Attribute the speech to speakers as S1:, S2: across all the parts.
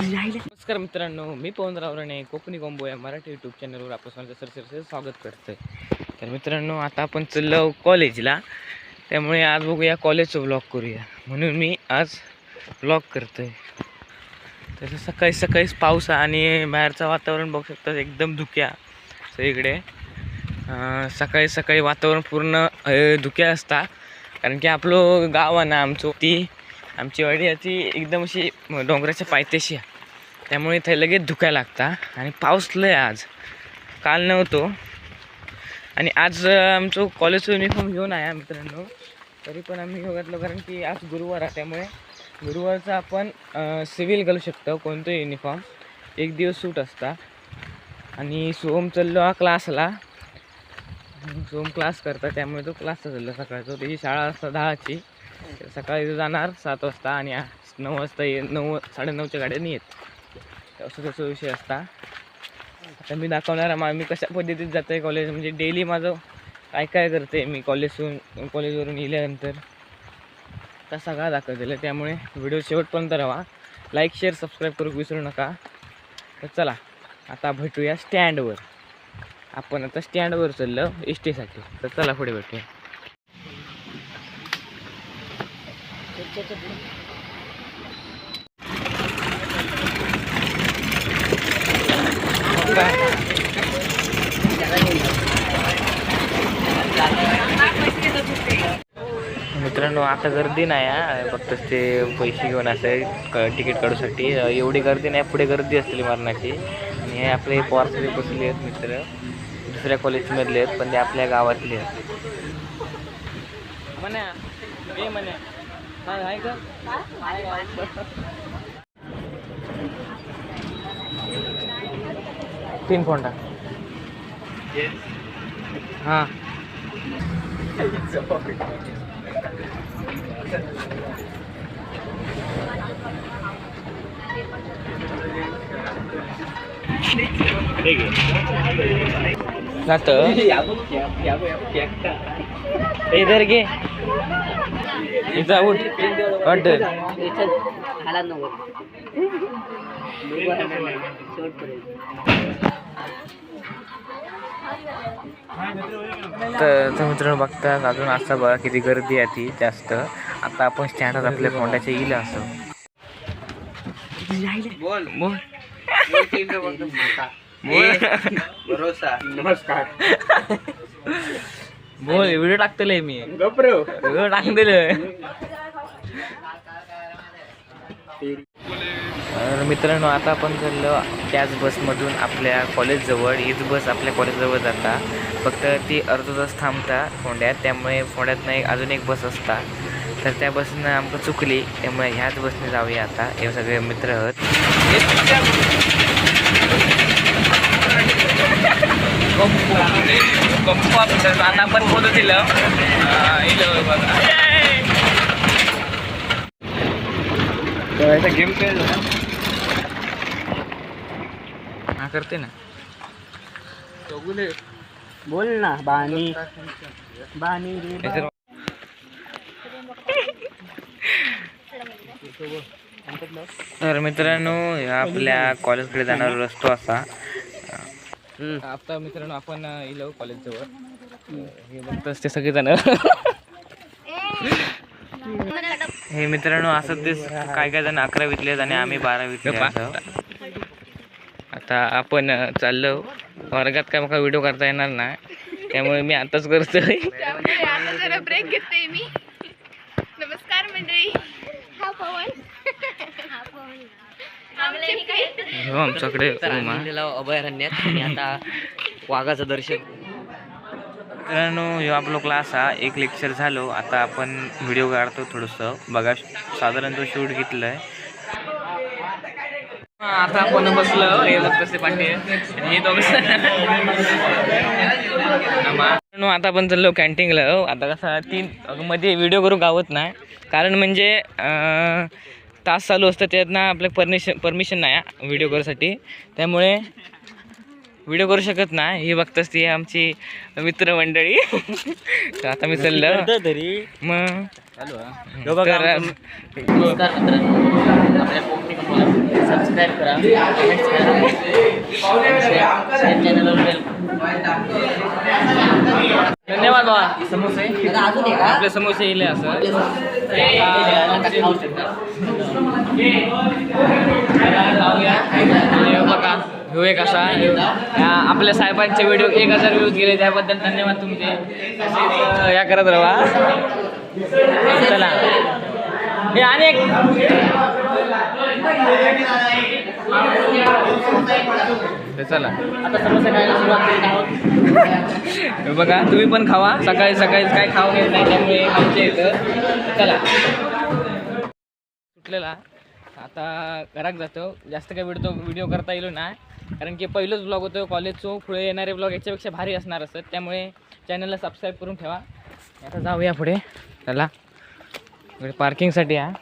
S1: नमस्कार मित्रांनो मी पवन रावराणे कोकणी कोंबो या मराठी यूट्यूब चॅनलवर आपण सर सर स्वागत करतोय. तर मित्रांनो आता आपण चाललो कॉलेजला त्यामुळे आज बघूया कॉलेजचं ब्लॉग करूया. म्हणून मी आज ब्लॉग करतोय. तसं सकाळी सकाळीच पाऊस आणि बाहेरचं वातावरण बघू शकता एकदम धुक्या सगळीकडे. सकाळी सकाळी वातावरण पूर्ण धुक्या असता कारण की आपलं गाव आहे ना आमचं ती आमची वाडी आहे ती एकदम अशी डोंगराच्या पायथ्याशी आहे. त्यामुळे इथे लगेच धुकायला लागता. आणि पाऊस लय आज. काल नव्हतो. आणि आज आमचं कॉलेजचं युनिफॉर्म घेऊन आहे मित्रांनो. तरी पण आम्ही हे घातलो कारण की आज गुरुवार आहे त्यामुळे गुरुवारचा आपण सिव्हिल घालू शकतो कोणतं युनिफॉर्म एक दिवस सूट असता. आणि सोम चाललो हा क्लासला सोम क्लास करता त्यामुळे तो क्लासचा चालला सकाळचा. त्याची शाळा असता दहाची. सकाळी जाणार सात वाजता आणि नऊ वाजता ये नऊ साडेनऊच्या गाड्याने येत. असं तसं विषय असता. आता मी दाखवणार आहे मी कशा पद्धतीत जातो आहे कॉलेज म्हणजे डेली माझं काय काय करते मी कॉलेजवरून कॉलेजवरून येल्यानंतर आता सगळा दाखवलेलं आहे त्यामुळे व्हिडिओ शेवटपर्यंत राहा. लाईक शेअर सबस्क्राईब करू विसरू नका. तर चला आता भेटूया स्टँडवर आपण आता स्टँडवर चाललो एस टीसाठी तर चला पुढे भेटूया. मित्रांनो आता गर्दी नाही आहे फक्त ते पैसे घेऊन असं तिकीट काढूसाठी. एवढी गर्दी नाही पुढे गर्दी असतील मरणाची. आणि हे आपले पॉर्सले बसले आहेत मित्र. दुसऱ्या कॉलेजमधले आहेत पण ते आपल्या गावातले आहेत. म्हणा ए का? तीन फोंडा हां. इधर घे. इथं उठ.
S2: हाला नव्वद
S1: तर तर मित्रांनो बघता अजून असं बघा किती गर्दी आहे ती जास्त. आता आपण स्टँडवर आपल्या फोंडाच्या येईल असं
S2: बोल.
S1: बोल.
S2: भरोसा. नमस्कार.
S1: बोल व्हिडिओ टाकतले मी.
S2: गप्रो
S1: व्हिडिओ टाकून दिलं तर मित्रांनो आता आपण चाललो त्याच बसमधून आपल्या कॉलेजजवळ हीच बस आपल्या कॉलेजजवळ जाता. फक्त ती अर्धा तास थांबता फोंड्यात. त्यामुळे फोंड्यातनं एक अजून एक बस असता. तर त्या बसनं आमचं चुकली. त्यामुळे ह्याच बसने जाऊया आता. हे सगळे मित्र आहोत. आता पण बोलू दिलं
S2: गेम खेळ
S1: हा। करते ना।
S2: बोल ना बाणी बाणी रे
S1: याच्यावर- तर मित्रांनो आपल्या कॉलेजकडे जाणारा रस्तो असा. आता मित्रांनो आपण इलो कॉलेज जवळ. हे बघतोच ते सगळे जण. हे मित्रांनो असं ते काय काय जण अकरावीतले आहेत आणि आम्ही बारावीतले असं. आता आपण चाललो. वर्गात काय मला व्हिडिओ करता येणार नाही. त्यामुळे मी आताच करतोय.
S3: त्यामुळे आता जरा ब्रेक घेते मी. नमस्कार मंडळी. हा पवन.
S1: हो आमच्याकडे
S2: अभयारण्यात. आणि आता वाघाचं दर्शन.
S1: मित्रांनो ह्यो आपलो क्लास हा एक लेक्चर झालो. आता आपण व्हिडिओ काढतो थोडंसं. बघा साधारण तो शूट घेतलंय. आता आपण बसलो हे पाठी हे मित्रांनो, आता आपण चाललो कॅन्टीनला हो, आता कसं तीन मध्ये व्हिडिओ करू गावत नाही. कारण म्हणजे तास चालू असतं त्यांना आपल्या परमिशन परमिशन नाही व्हिडिओ करूसाठी त्यामुळे व्हिडिओ करू शकत नाही. ही बघताच ती आमची मित्रमंडळी. तर आता मी चाललं.
S2: तरी.
S1: मग
S2: चालू हा.
S1: तर
S2: नमस्कार मित्रांनो. आपल्या कोकणी कंपनीला सबस्क्राईब करा चॅनलवर
S1: धन्यवाद बाबा. समोसे. आपले समोसे येईल असं.
S2: खाऊ शकता.
S1: लावूया एक असा आपल्या साहेबांचे व्हिडिओ एक हजार व्ह्यूज गेले त्याबद्दल धन्यवाद तुमचे. या करत राहा. चला. हे आणि एक चला.
S2: आता खायला सुरुवात
S1: बघा तुम्ही पण खावा. सकाळी सकाळी काय खाऊ घेत नाही त्यामुळे आमच्या इथं. चला. सुटलेला आता घरात जातो. जास्त काही व्हिडिओ व्हिडिओ करता येलो ना. कारण की पहिलंच ब्लॉग होतो. कॉलेजचो पुढे येणारे ब्लॉग याच्यापेक्षा भारी असणार असत त्यामुळे चॅनलला सबस्क्राईब करून ठेवा. आता जाऊया पुढे. चला. इकडे पार्किंगसाठी आहे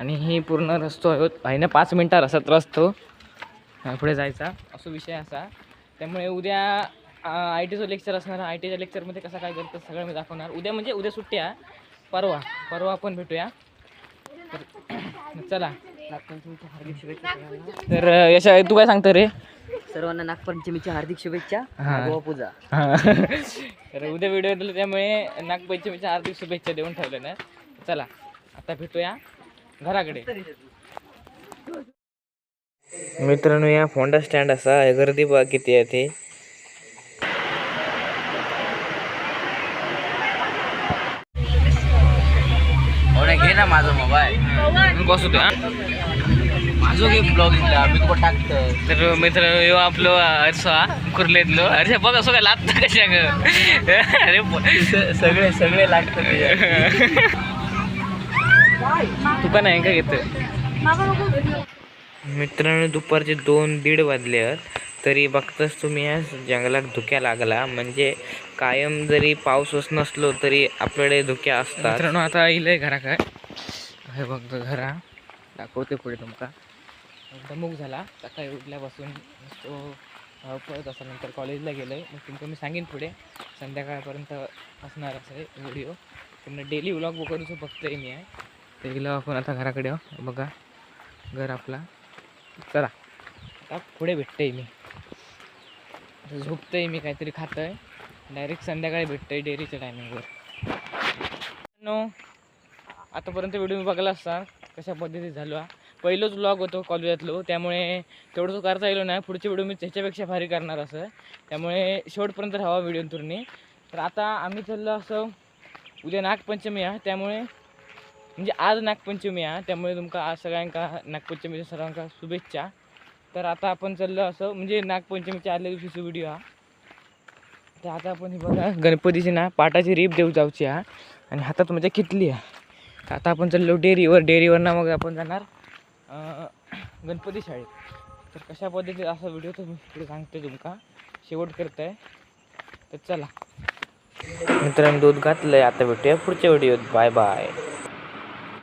S1: आणि ही पूर्ण रस्तो आहे. भाईनं पाच मिनटात रसत. रस्तो पुढे जायचा. असो विषय असा. त्यामुळे उद्या आय टीचं लेक्चर असणार. आय टीच्या लेक्चरमध्ये कसं काय करतं सगळं मी दाखवणार. उद्या म्हणजे उद्या सुट्ट्या परवा. परवा आपण भेटूया. तर चला.
S2: नागपंचमीच्या हार्दिक शुभेच्छा
S1: तर यशा तू काय सांगतो रे?
S2: सर्वांना नागपंचमीच्या हार्दिक शुभेच्छा.
S1: हा.
S2: नागोबा पूजा.
S1: हा. तर उद्या व्हिडिओ दिला त्यामुळे नागपंचमीच्या हार्दिक शुभेच्छा देऊन ठेवल्या ना चला आता भेटूया घराकडे. मित्रांनो या फोंडा स्टँड असा हे गर्दी बघा किती आहे ते.
S2: घे ना माझा मोबाईल.
S1: बसू दे हा.
S2: माझं घे ब्लॉगिंगला मी कुठं टाकतं
S1: तर मित्र यो आपलं हर्षा कुर्लेतलो. हर्षा बघ असं काय लागतं कशा ग अरे
S2: सगळे सगळे लागतं
S1: तू. पण आहे का घेत मित्रांनो दुपारचे दोन दीड वाजले आहेत. तरी बघताच तुम्ही या जंगलात धुक्या लागला. म्हणजे कायम जरी पाऊसच नसलो तरी आपल्याकडे धुक्या असतात. मित्रांनो आता इलंय घरा काय हे बघ घरा. दाखवते पुढे तुमका. दमूक झाला. सकाळी उठल्यापासून तो पळत असा नंतर कॉलेजला गेलो आहे मग तुमचं मी सांगेन पुढे. संध्याकाळपर्यंत असणार असं व्हिडिओ पूर्ण डेली व्लॉग वगैरेचं बघतोय मी. आहे ते गेलो आपण आता घराकडे बघा. घर आपला. चला. आता पुढे भेटतंय मी. झोपतंय मी काहीतरी खातोय. डायरेक्ट संध्याकाळी भेटतंय डेअरीच्या टायमिंगवर नो आतापर्यंत व्हिडिओ मी बघला असता कशा पद्धतीत झालो हा. पहिलोच ब्लॉग होतो कॉलेजातलो त्यामुळे तेवढं तो करता येलो नाही. पुढचे व्हिडिओ मी त्याच्यापेक्षा भारी करणार असं. त्यामुळे शेवटपर्यंत राहावा व्हिडिओ तुरणी तर आता आम्ही चाललो असं उद्या नागपंचमी आहे त्यामुळे म्हणजे आज नागपंचमी आहे त्यामुळे तुमका आज सगळ्यांका नागपंचमीच्या सर्वांका शुभेच्छा. तर आता आपण चाललो असं म्हणजे नागपंचमीच्या आदल्या दिवशीचा व्हिडिओ हा. तर आता आपण हे बघा गणपतीची ना पाटाची रीप देऊ जाऊची हा. आणि हातात म्हणजे कितली आहे आता आपण चाललो डेअरीवर. डेअरीवर ना मग आपण जाणार गणपती शाळेत. तर कशा पद्धतीत असा व्हिडिओ तर पुढे सांगते तुमका. शेवट करताय. तर चला. मित्रांनो दूध घातलंय. आता भेटूया पुढच्या व्हिडिओत. Bye bye.